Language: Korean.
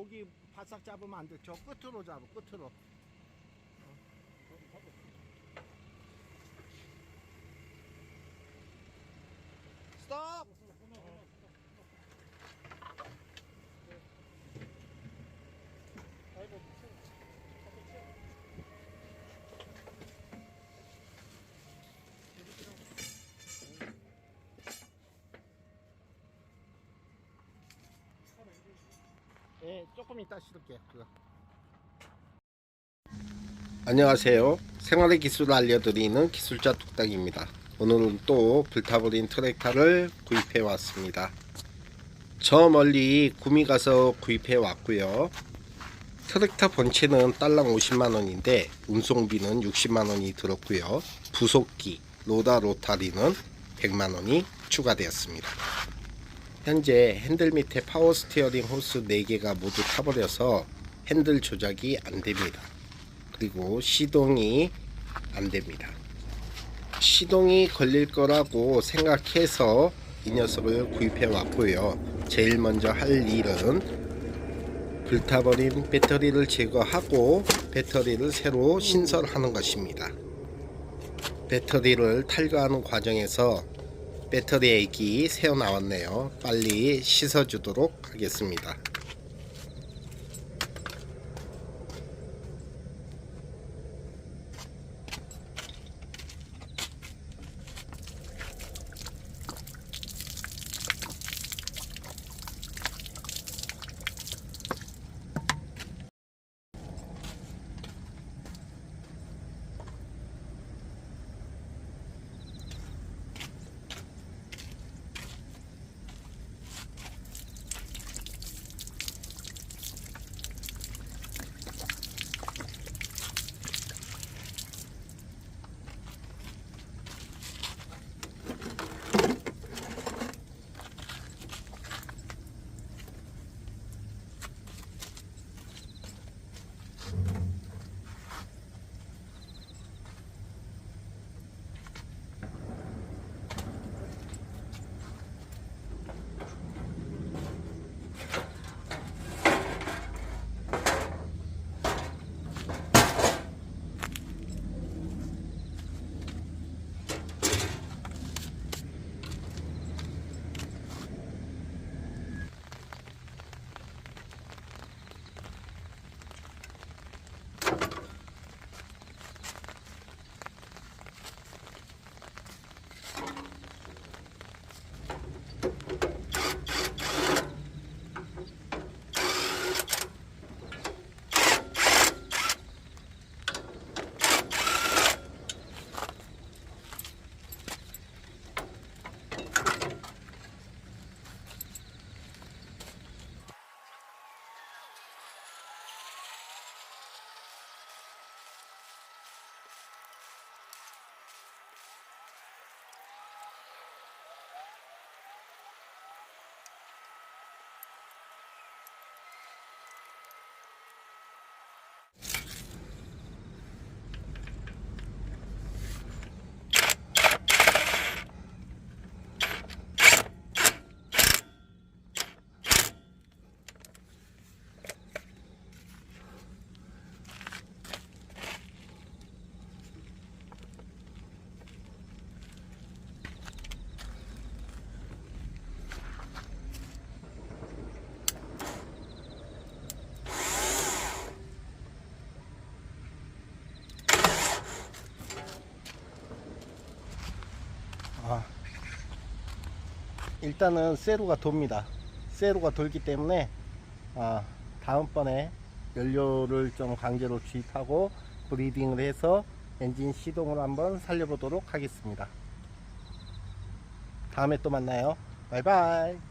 고기 바싹 잡으면 안 돼. 저 끝으로 잡아, 끝으로. 스톱! 예, 조금 이따 실을게. 그거. 안녕하세요. 생활의 기술을 알려드리는 기술자 뚝딱입니다. 오늘은 또 불타버린 트랙터를 구입해 왔습니다. 저 멀리 구미 가서 구입해 왔고요. 트랙터 본체는 딸랑 50만원인데 운송비는 60만원이 들었고요. 부속기, 로다 로타리는 100만원이 추가되었습니다. 현재 핸들 밑에 파워 스티어링 호스 4개가 모두 타버려서 핸들 조작이 안됩니다. 그리고 시동이 안됩니다. 시동이 걸릴 거라고 생각해서 이 녀석을 구입해 왔고요. 제일 먼저 할 일은 불타버린 배터리를 제거하고 배터리를 새로 신설하는 것입니다. 배터리를 탈거하는 과정에서 배터리 액이 새어 나왔네요. 빨리 씻어 주도록 하겠습니다. 일단은 세로가 돕니다. 세로가 돌기 때문에 아, 다음번에 연료를 좀 강제로 주입하고 브리딩을 해서 엔진 시동을 한번 살려보도록 하겠습니다. 다음에 또 만나요. 바이바이.